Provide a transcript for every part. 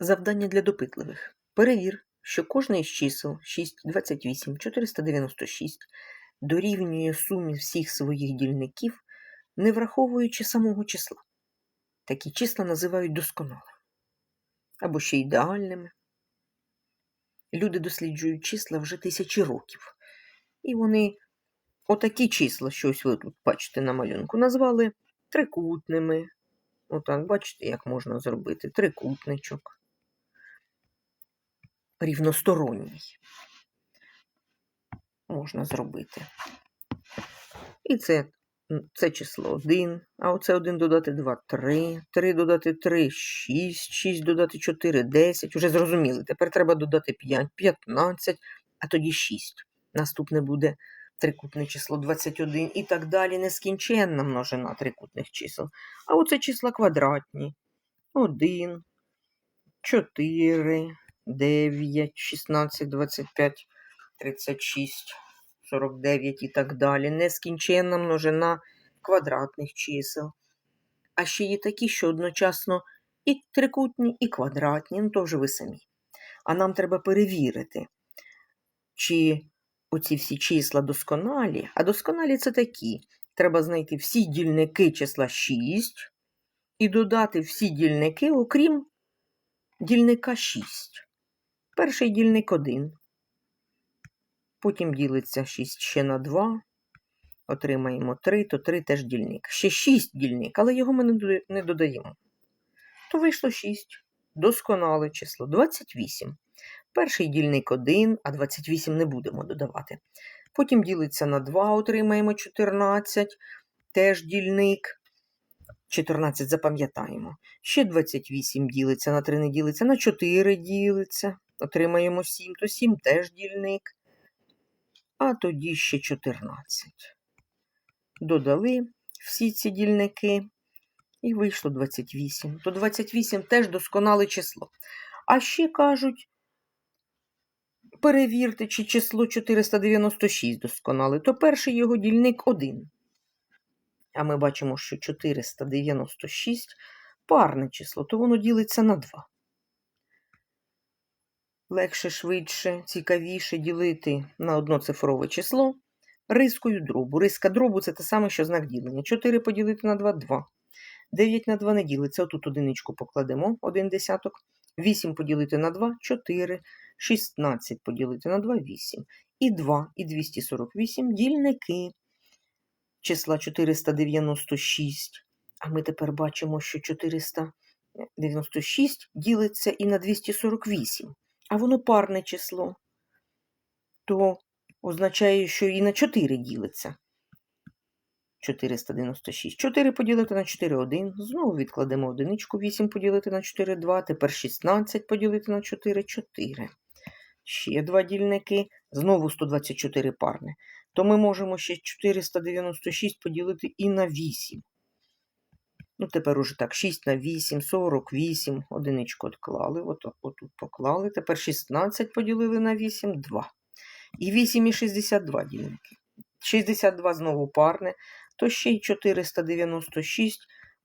Завдання для допитливих. Перевір, що кожне із чисел 6, 28, 496 дорівнює сумі всіх своїх дільників, не враховуючи самого числа. Такі числа називають досконалими або ще ідеальними. Люди досліджують числа вже тисячі років. І вони отакі числа, що ось ви тут бачите на малюнку, назвали трикутними. Отак, бачите, як можна зробити трикутничок. Рівносторонній. Можна зробити. І це, це число 1, а оце 1 додати 2 3, 3 додати 3 6, 6 додати 4 10. Уже зрозуміли. Тепер треба додати 5, 15, а тоді 6. Наступне буде трикутне число 21 і так далі. Нескінченна множина трикутних чисел. А оце числа квадратні. 1, 4, 9, 16, 25, 36, 49 і так далі. Нескінченна множина квадратних чисел. А ще є такі, що одночасно і трикутні, і квадратні, ну то вже ви самі. А нам треба перевірити, чи оці всі числа досконалі, а досконалі це такі. Треба знайти всі дільники числа 6 і додати всі дільники, окрім дільника 6. Перший дільник 1. Потім ділиться 6 ще на 2. Отримаємо 3, то 3 теж дільник. Ще 6 дільник, але його ми не додаємо. То вийшло 6. Досконале число 28. Перший дільник 1, а 28 не будемо додавати. Потім ділиться на 2, отримаємо 14, теж дільник. 14 запам'ятаємо. Ще 28 ділиться на 3 не ділиться, на 4 ділиться. Отримаємо 7, то 7 теж дільник. А тоді ще 14. Додали всі ці дільники. І вийшло 28. То 28 теж досконале число. А ще кажуть, перевірте, чи число 496 досконале, то перший його дільник 1. А ми бачимо, що 496 парне число, то воно ділиться на 2. Легше, швидше, цікавіше ділити на одноцифрове число рискою дробу. Риска дробу це те саме, що знак ділення. 4 поділити на 2 – 2. 9 на 2 не ділиться. Отут одиничку покладемо, 1 десяток. 8 поділити на 2 – 4. 16 поділити на 2 – 8. І 2, і 248 – дільники числа 496. А ми тепер бачимо, що 496 ділиться і на 248, а воно парне число. То означає, що і на 4 ділиться. 496. 4 поділити на 4 – 1. Знову відкладемо одиничку. 8 поділити на 4 – 2. Тепер 16 поділити на 4 – 4. Ще два дільники. Знову 124 парне. То ми можемо ще 496 поділити і на 8. Ну, тепер уже так, 6 на 8, 48. Одиничку відклали. От, отут поклали. Тепер 16 поділили на 8, 2. І 8 і 62 дільники. 62 знову парне, то ще й 496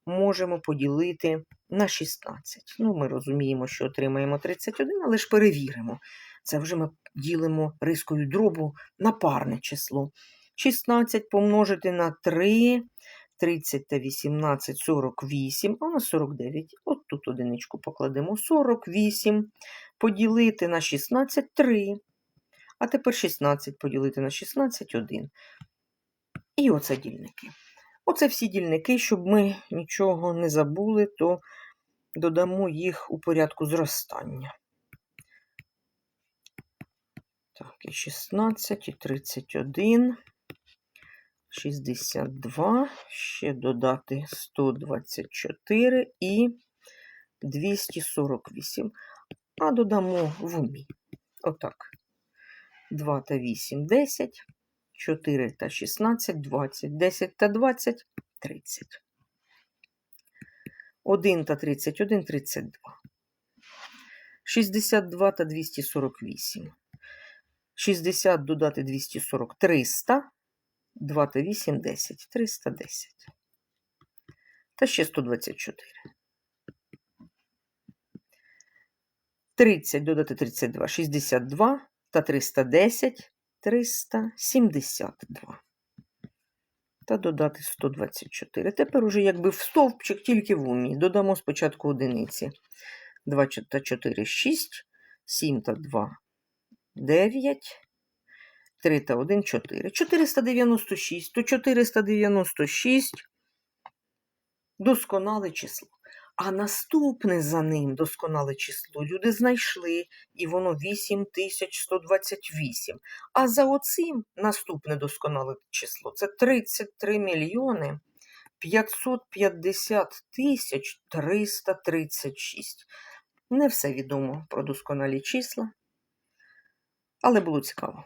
можемо поділити на 16. Ну, ми розуміємо, що отримаємо 31, але ж перевіримо. Це вже ми ділимо рискою дробу на парне число. 16 помножити на 3, 30 та 18, 48, а у нас 49. От тут одиничку покладемо 48. Поділити на 16 3. А тепер 16 поділити на 16 1. І оце дільники. Оце всі дільники, щоб ми нічого не забули, то додамо їх у порядку зростання. Так, і 16, і 31, 62, ще додати 124 і 248. А додамо в умі. Отак. 2 та 8 – 10, 4 та 16 – 20, 10 та 20 – 30. 1 та 31 – 32. 62 та 248. 60 додати 240 – 300. 2 та 8 – 10. 310. Та ще 124. 30 додати 32, 62 та 310, 372. Та додати 124. Тепер уже якби в стовпчик тільки в умі. Додамо спочатку одиниці. 2 та 4 – 6, 7 та 2 – 9, 3 та 1 – 4. 496, то 496 досконале число. А наступне за ним досконале число люди знайшли, і воно 8128. А за оцим наступне досконале число це 33 мільйони 550 тисяч 336. Не все відомо про досконалі числа, але було цікаво.